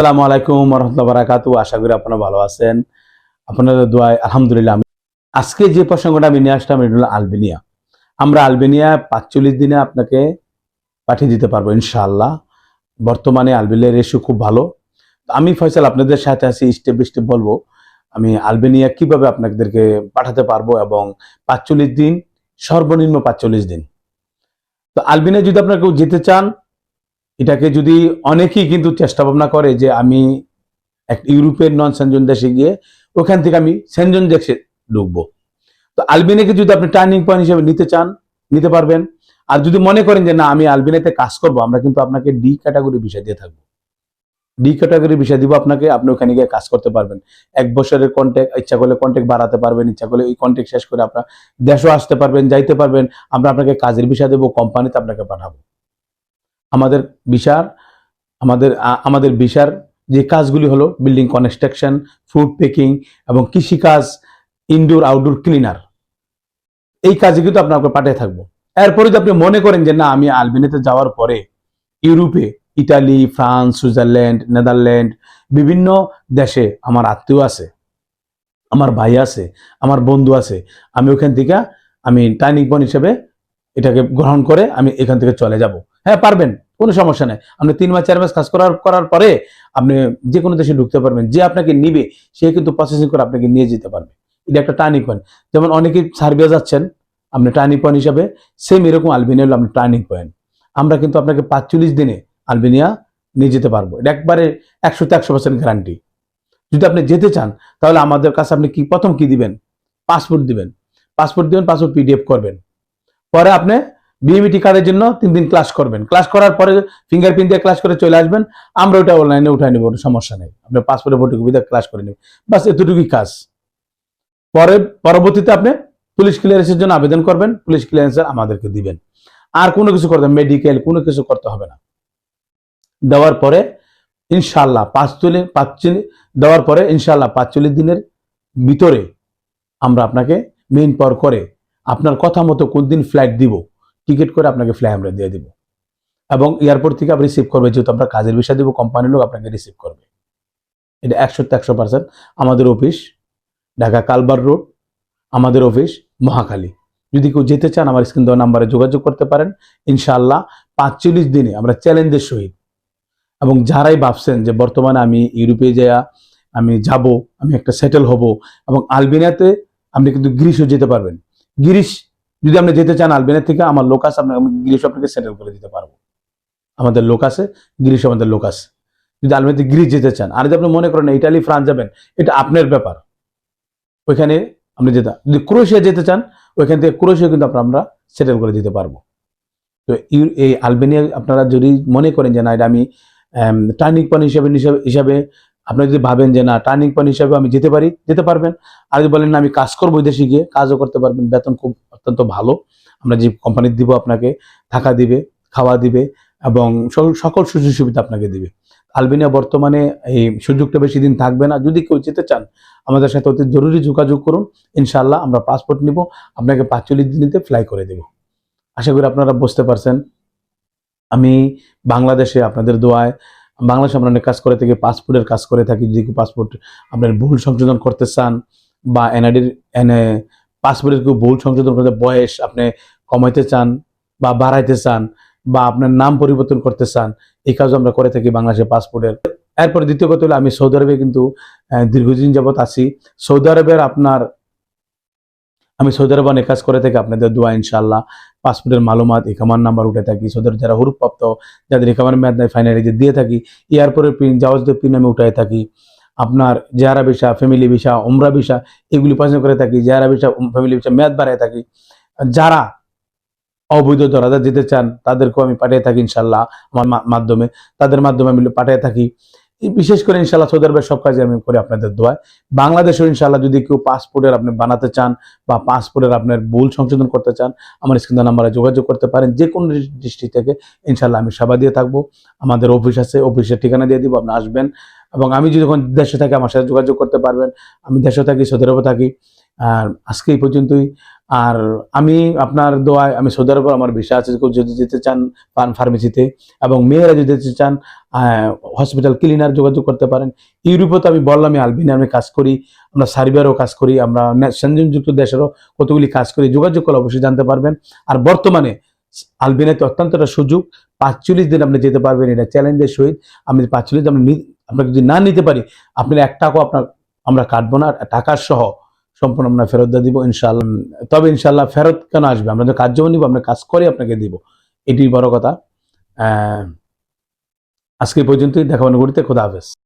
আসসালামু আলাইকুম রহমতুল্লাহ বারাকাতু আশা করি আপনারা ভালো আছেন। আপনাদের দোয়ায় আলহামদুলিল্লাহ আমি আজকে যে প্রসঙ্গটা আমি নিয়ে আসলাম, এটা হলো আলবেনিয়া। আমরা আলবেনিয়া পাঁচচল্লিশ দিনে আপনাকে পাঠিয়ে দিতে পারব, ইনশাআল্লাহ। বর্তমানে আলবেনিয়ার রেশিও খুব ভালো। আমি ফয়সাল, আপনাদের সাথে আছি স্টেপ বাই স্টেপ বলব, আমি আলবেনিয়া কীভাবে আপনাদেরকে পাঠাতে পারব এবং পাঁচচল্লিশ দিন, সর্বনিম্ন পাঁচচল্লিশ দিন। তো আলবেনিয়া যদি আপনারা কেউ যেতে চান এটাকে যদি অনেকেই কিন্তু চেষ্টা ভাবনা করে যে আমি এক ইউরোপের নন সেনজন দেশে গিয়ে ওখান থেকে আমি সেনজন দেশে ঢুকবো। তো আলবেনিয়াকে যদি আপনি টার্নিং পয়েন্ট হিসেবে নিতে চান, নিতে পারবেন। আর যদি মনে করেন যে না, আমি আলবেনিয়াতে কাজ করব, আমরা কিন্তু আপনাকে ডি ক্যাটাগরি বিষয় দিয়ে থাকব। ডি ক্যাটাগরি বিষয় দিব আপনাকে, আপনি ওখানে গিয়ে কাজ করতে পারবেন। এক বছরের কন্ট্যাক্ট ইচ্ছা করলে কন্ট্যাক্ট বাড়াতে পারবেন, ইচ্ছা করলে ওই কন্ট্যাক্ট শেষ করে আপনার দেশও আসতে পারবেন, যাইতে পারবেন। আমরা আপনাকে কাজের বিষয় দেবো কোম্পানিতে আপনাকে পাঠাবো। আমাদের বিশার আমাদের আমাদের বিশার যে কাজগুলি হলো বিল্ডিং কনস্ট্রাকশন ফুড পেকিং এবং কৃষিকাজ ইনডোর আউটডোর ক্লিনার এই কাজে কিন্তু আপনাকে পাঠিয়ে থাকব। এরপরে যদি আপনি মনে করেন যে না, আমি আলবেনিয়াতে যাওয়ার পরে ইউরোপে, ইটালি, ফ্রান্স, সুইজারল্যান্ড, নেদারল্যান্ড, বিভিন্ন দেশে আমার আত্মীয় আছে, আমার ভাই আছে, আমার বন্ধু আছে, আমি ওখান থেকে, আমি টার্নিং পয়েন্ট হিসেবে এটাকে গ্রহণ করে আমি এখান থেকে চলে যাব। হ্যাঁ পারবেন, কোনো সমস্যা নেই। আপনি তিন মাস, চার মাস কাজ করার করার পরে আপনি যে কোনো দেশে ঢুকতে পারবেন, যে আপনাকে নিবে, সে কিন্তু প্রসেসিং করে আপনাকে নিয়ে যেতে পারবে। এটা একটা টার্নিং পয়েন্ট যেমন অনেকেই সার্বিয়া যাচ্ছেন, আপনি টার্নিং পয়েন্ট হিসাবে সেম এরকম আলবেনিয়া হলো আপনি টার্নিং পয়েন্ট আমরা কিন্তু আপনাকে পাঁচচল্লিশ দিনে আলবেনিয়া নিয়ে যেতে পারব। এটা একবারে একশোতে একশো পার্সেন্ট গ্যারান্টি যদি আপনি যেতে চান, তাহলে আমাদের কাছে আপনি কি, প্রথম কি দিবেন? পাসপোর্ট দিবেন। পাসপোর্ট দিবেন পাসপোর্ট পিডিএফ করবেন। পরে আপনি বিএমিটি কার্ডের জন্য তিন দিন ক্লাস করবেন। ক্লাস করার পরে ফিঙ্গারপ্রিন্ট দিয়ে ক্লাস করে চলে আসবেন। আমরা ওটা অনলাইনে উঠাই নেব সমস্যা নেই। আপনার পাসপোর্টের ফটোকপি দিয়ে ক্লাস করে নেবেন। বাস এতটুকুই কাজ। পরে, পরবর্তীতে আপনি পুলিশ ক্লিয়ারেন্সের জন্য আবেদন করবেন। পুলিশ ক্লিয়ারেন্সের আমাদেরকে দিবেন। আর কোনো কিছু করতে মেডিকেল কোনো কিছু করতে হবে না। দেওয়ার পরে ইনশাল্লাহ পাঁচচল্লিশ পাঁচচল্লিশ দেওয়ার পরে ইনশাল্লাহ পাঁচচল্লিশ দিনের ভিতরে আমরা আপনাকে মেইন পাওয়ার করে আপনার কথা মতো কোন দিন ফ্লাইট দিব টিকিট করে আপনাকে ফ্লাই আমরা দিয়ে দিব। এবং এয়ারপোর্ট থেকে আপনি রিসিভ করবে, যেহেতু আমরা কাজের বিষয় দিব কোম্পানির লোক আপনাকে রিসিভ করবে। এটা একশো একশো পার্সেন্ট আমাদের অফিস ঢাকা কালবার রোড আমাদের অফিস মহাখালী। যদি কেউ যেতে চান, আমার স্ক্রিন দেওয়া নাম্বারে যোগাযোগ করতে পারেন। ইনশাআল্লাহ পাঁচচল্লিশ দিনে আমরা চ্যালেঞ্জের সহিত, এবং যারাই ভাবছেন যে বর্তমানে আমি ইউরোপে যাইয়া, আমি যাব, আমি একটা সেটেল হব, এবং আলবেনিয়াতে আপনি কিন্তু গ্রিসও যেতে পারবেন। গ্রিস যদি আপনি যেতে চান আলবেনের থেকে, আমার লোক আছে, আপনাকে আমি গ্রিস আপনাকে সেটেল করে দিতে পারব। আমাদের লোক আছে গ্রিস আমাদের লোক আছে। যদি আলবেনিয়াতে গ্রিস যেতে চান, আর যদি আপনি মনে করেন ইটালি, ফ্রান্স যাবেন, এটা আপনার ব্যাপার। ওইখানে আপনি যেতে, যদি ক্রোয়েশিয়া যেতে চান, ওইখান থেকে ক্রোয়েশিয়া কিন্তু আপনার, আমরা সেটেল করে দিতে পারব। তো এই আলবেনিয়া, আপনারা যদি মনে করেন যে না, এটা আমি টার্নিং পয়েন্ট হিসাবে- হিসাবে আপনি যদি ভাবেন যে না টার্নিং পয়েন্ট হিসাবে আমি যেতে পারি, যেতে পারবেন। আর যদি বলেন না, আমি কাজ করব দেশে গিয়ে, কাজও করতে পারবেন, বেতন খুব অত্যন্ত ভালো। আমরা যে কোম্পানি দিব আপনাকে, থাকা দিবে, খাওয়া দিবে, এবং সকল সুযোগ সুবিধা আপনাকে দিবে। আলবেনিয়া বর্তমানে এই সুযোগটা বেশি দিন থাকবে না। যদি কেউ যেতে চান, আমাদের সাথে অতি জরুরি যোগাযোগ করুন। ইনশাল্লাহ আমরা পাসপোর্ট নিব, আপনাকে পাঁচচল্লিশ দিনিতে ফ্লাই করে দেব। আশা করি আপনারা বুঝতে পারছেন। আমি বাংলাদেশে আপনাদের দোয়ায় বাংলাদেশে আমরা অনেক কাজ করে থাকি পাসপোর্টের কাজ করে থাকি। যদি পাসপোর্ট আপনার ভুল সংশোধন করতে চান বা এনআইডির, এনে পাসপোর্টের কেউ ভুল সংশোধন করতে, বয়স আপনি কমাইতে চান বা বাড়াইতে চান বা আপনার নাম পরিবর্তন করতে চান, এই কাজও আমরা করে থাকি বাংলাদেশের পাসপোর্টের এরপর দ্বিতীয় কথা হলো, আমি সৌদি আরবে কিন্তু দীর্ঘদিন যাবত আছি। সৌদি আরবের আপনার আমি সৌদি আরবে অনেক কাজ করে থাকি, আপনাদের দোয়া ইনশাল্লাহ পাসপোর্টের মালুমাত ইকামার নাম্বার উঠে থাকি। সৌদি আরব যারা হুরুপ্রাপ্ত, যাদের ইকামার মেয়াদ নাই ফাইনালি যে দিয়ে থাকি। এয়ারপোর্টের পিন জাওয়াজদের পিন আমি উঠাই থাকি। আপনার জেয়ারা visa family visa, Umrah visa, এগুলি পছন্দ করে থাকি। জেয়ারা ভিসা ফ্যামিলি ভিসা, মেয়াদ বাড়াই থাকি। যারা অবৈধ দরাদা যেতে চান, তাদেরকেও আমি পাঠিয়ে থাকি ইনশাল্লাহ আমার মাধ্যমে। তাদের মাধ্যমে আমি পাঠিয়ে থাকি। বিশেষ করে ইনশাল্লাহ সৌদি আরবের সব কাজে আমি করি আপনাদের দোয়ায়। বাংলাদেশেও ইনশাল্লাহ যদি কেউ পাসপোর্টের আপনি বানাতে চান বা পাসপোর্টের আপনার ভুল সংশোধন করতে চান, আমার স্ক্রিন নাম্বারে যোগাযোগ করতে পারেন। যে কোনো ডিস্ট্রিক্ট থেকে ইনশাল্লাহ আমি সেবা দিয়ে থাকব। আমাদের অফিস আছে, অফিসের ঠিকানা দিয়ে দিব, আপনি আসবেন। এবং আমি যদি যখন দেশে থাকি, আমার সাথে যোগাযোগ করতে পারবেন। আমি দেশে থাকি, সৌদি আরবে থাকি। আর আজকে এই পর্যন্তই। আর আমি আপনার দোয়ায় আমি সৌদি আরব আমার বিষয় আছে যদি যেতে চান, পান ফার্মেসিতে এবং মেয়েরা যদি যেতে চান হসপিটাল ক্লিনার যোগাযোগ করতে পারেন। ইউরোপে তো আমি বললাম, আমি আলবিনে আমি কাজ করি, আমরা সার্বিয়ারও কাজ করি, আমরা সংযুক্ত দেশেরও কতগুলি কাজ করি, যোগাযোগ করলে অবশ্যই জানতে পারবেন। আর বর্তমানে আলবিনাতে অত্যন্ত একটা সুযোগ, পাঁচচল্লিশ দিন আপনি যেতে পারবেন, এটা চ্যালেঞ্জের সহিত। আমি পাঁচচল্লিশ দিন আপনি আপনাকে যদি না নিতে পারি আপনি এক টাকাও আপনার, আমরা কাটবো না টাকার সহ সম্পূর্ণ আমরা ফেরত দিয়ে দিব ইনশাল্লাহ তবে ইনশাল্লাহ ফেরত কেন আসবে? আমরা তো কাজ যেমন নিব আমরা কাজ করে আপনাকে দিব। এটি বড় কথা। আজকে পর্যন্তই, দেখা করতে খোদা হাফেজ।